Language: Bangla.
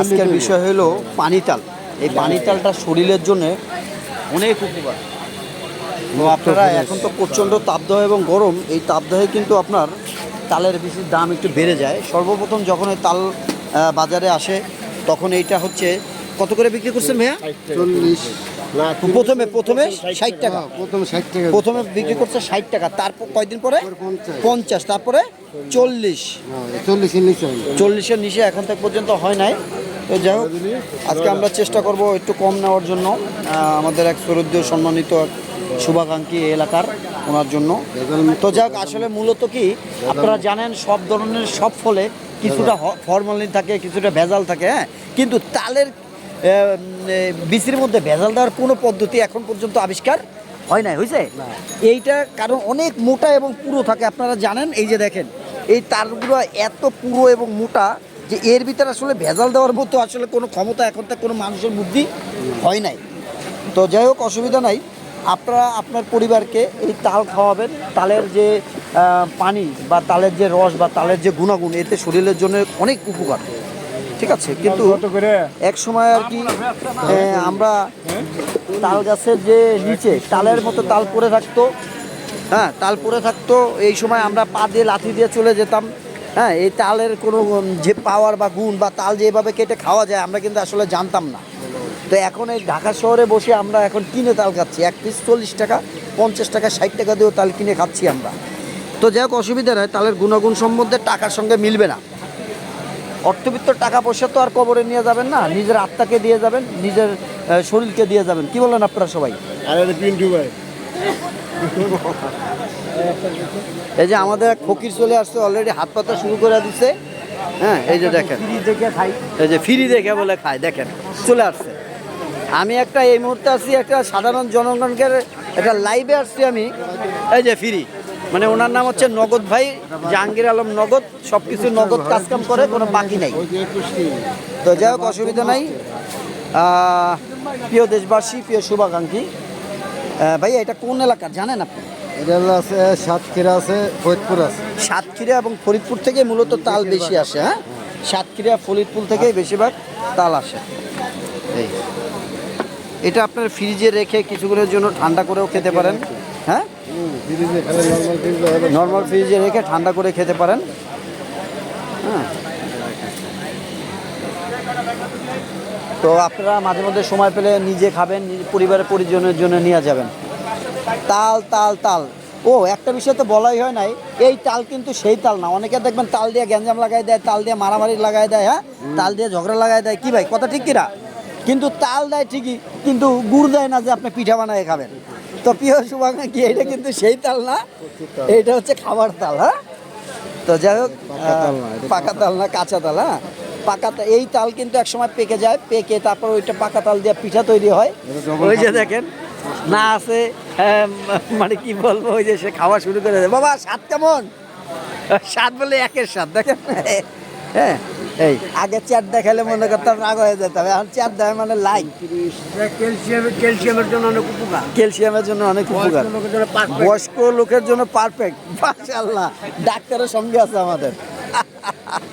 আজকের বিষয় হলো পানিতাল। এই পানিতালটা শরীরের জন্য অনেক উপকার। তো আপনারা এখন তো প্রচণ্ড তাপদাহ এবং গরম এই তাপদাহে কিন্তু আপনার তালের বেশি দাম একটু বেড়ে যায়। সর্বপ্রথম যখন এই তাল বাজারে আসে তখন এইটা হচ্ছে কত করে বিক্রি করছেন ভাইয়া? চল্লিশ না প্রথমে প্রথমে ষাট টাকা। প্রথম ষাট টাকা প্রথমে বিক্রি করছে ষাট টাকা তারপর কয়দিন পরে? পঞ্চাশ। তারপরে চল্লিশ। হ্যাঁ, চল্লিশের নিচে চল্লিশের নিচে এখন থেকে পর্যন্ত হয় নাই। তো যাই হোক আজকে আমরা চেষ্টা করব একটু কম নেওয়ার জন্য। আমাদের এক শ্রদ্ধেয় সম্মানিত শুভাকাঙ্ক্ষী এলাকার ওনার জন্য। তো যাই হোক আসলে মূলত কি আপনারা জানেন সব ধরনের সব ফলে কিছুটা ফরমালিন থাকে কিছুটা ভেজাল থাকে হ্যাঁ। কিন্তু তালের বীজের মধ্যে ভেজাল দেওয়ার কোনো পদ্ধতি এখন পর্যন্ত আবিষ্কার হয় নাই হয়েছে এইটা কারণ অনেক মোটা এবং পুরো থাকে আপনারা জানেন? এই যে দেখেন এই তারগুলো এত পুরো এবং মোটা যে এর ভিতরে আসলে ভেজাল দেওয়ার মতো আসলে কোনো ক্ষমতা এখন তো কোনো মানুষের বুদ্ধি হয় নাই। তো যাই হোক অসুবিধা নাই। আপনারা আপনার পরিবারকে এই তাল খাওয়াবেন। তালের যে পানি বা তালের যে রস বা তালের যে গুণাগুণ এতে শরীরের জন্য অনেক উপকার। ঠিক আছে কিন্তু এক সময় আর কি আমরা তাল গাছের যে নিচে তালের মতো তাল পড়ে থাকতো হ্যাঁ তাল পড়ে থাকতো এই সময় আমরা পা দিয়ে লাথি দিয়ে চলে যেতাম হ্যাঁ এই তালের কোনো যে পাওয়ার বা গুণ বা তাল যেভাবে কেটে খাওয়া যায় আমরা কিন্তু আসলে জানতাম না। তো এখন এই ঢাকা শহরে বসে আমরা এখন কিনে তাল খাচ্ছি এক পিস চল্লিশ টাকা পঞ্চাশ টাকা ষাট টাকা দিয়েও তাল কিনে খাচ্ছি আমরা। তো যাই হোক অসুবিধা নয় তালের গুণাগুণ সম্বন্ধে টাকার সঙ্গে মিলবে না। অর্থবিত্ত টাকা পয়সা তো আর কবরে নিয়ে যাবেন না নিজের আত্মাকে দিয়ে যাবেন নিজের শরীরকে দিয়ে যাবেন। কি বলেন আপনারা সবাই? পিন্টু ভাই। এই যে আমাদের এক ফকির চলে আসছে অলরেডি হাত পাতা শুরু করে দিচ্ছে হ্যাঁ এই যে দেখেন। এই যে ফ্রি দেখে বলে খায় দেখেন চলে আসছে। আমি একটা এই মুহূর্তে আসছি একটা সাধারণ জনগণকে একটা লাইভে আসছি আমি। এই যে ফ্রি। মানে ওনার নাম হচ্ছে নগদ ভাই জাহাঙ্গীর আলম নগদ সব কিছু নগদ কাজকাম করে কোনো বাকি নাই। তো যাই হোক অসুবিধা নাই। প্রিয় দেশবাসী প্রিয় শুভাকাঙ্ক্ষী ভাইয়া এটা কোন এলাকার জানেন আপনি? এটা আছে সাতক্ষীরা আছে ফরিদপুর আছে। সাতক্ষীরা এবং ফরিদপুর থেকে মূলত তাল বেশি আসে হ্যাঁ? সাতক্ষীরা ফরিদপুর থেকেই বেশিরভাগ তাল আসে। এই। এটা আপনার ফ্রিজে রেখে কিছুক্ষণের জন্য ঠান্ডা করেও খেতে পারেন। হ্যাঁ? নর্মাল ফ্রিজ রেখে ঠান্ডা করে খেতে পারেন। হ্যাঁ। তো আপনারা মাঝে মধ্যে সময় পেলে নিজে খাবেন নিজ পরিবারের পরিজনের জন্য নিয়ে যাবেন। তাল তাল তাল। ও একটা বিষয় তো বলাই হয় নাই এই তাল কিন্তু সেই তাল না। অনেকে দেখবেন তাল দিয়ে গ্যাঞ্জাম লাগাই দেয় তাল দিয়ে মারামারি লাগাই দেয় হ্যাঁ? তাল দিয়ে ঝগড়া লাগাই দেয়। কি ভাই কথা ঠিক কিনা? কিন্তু তাল দেয় ঠিকই কিন্তু গুড় দেয় না যে আপনি পিঠা বানায় খাবেন। তো প্রিয় শুভাকাঙ্ক্ষী এটা কিন্তু সেই তাল না? এটা হচ্ছে খাবার তাল হ্যাঁ? তো যাই হোক পাকা তাল না, কাঁচা তাল হ্যাঁ? পাকা এই তাল কিন্তু একসময় পেকে যায় পেকে তারপর ওইটা পাকা তাল দিয়ে পিঠা তৈরি হয়। ওই যে দেখেন না আছে মানে কি বলব ওই যে সে খাওয়া শুরু করে দেয়। বাবা স্বাদ কেমন? স্বাদ বলে একের স্বাদ দেখেন। হ্যাঁ এই আগে চেয়ার দেখালে মনে করতাম রাগ হয়ে যেতাম এখন চেয়ার দেয় মানে লাইক ক্যালসিয়াম ক্যালসিয়ামের জন্য অনেক উপকার। ক্যালসিয়ামের জন্য অনেক উপকার। বয়স্ক লোকের জন্য পারফেক্ট মাসাল্লাহ ডাক্তারের সঙ্গে আছে আমাদের।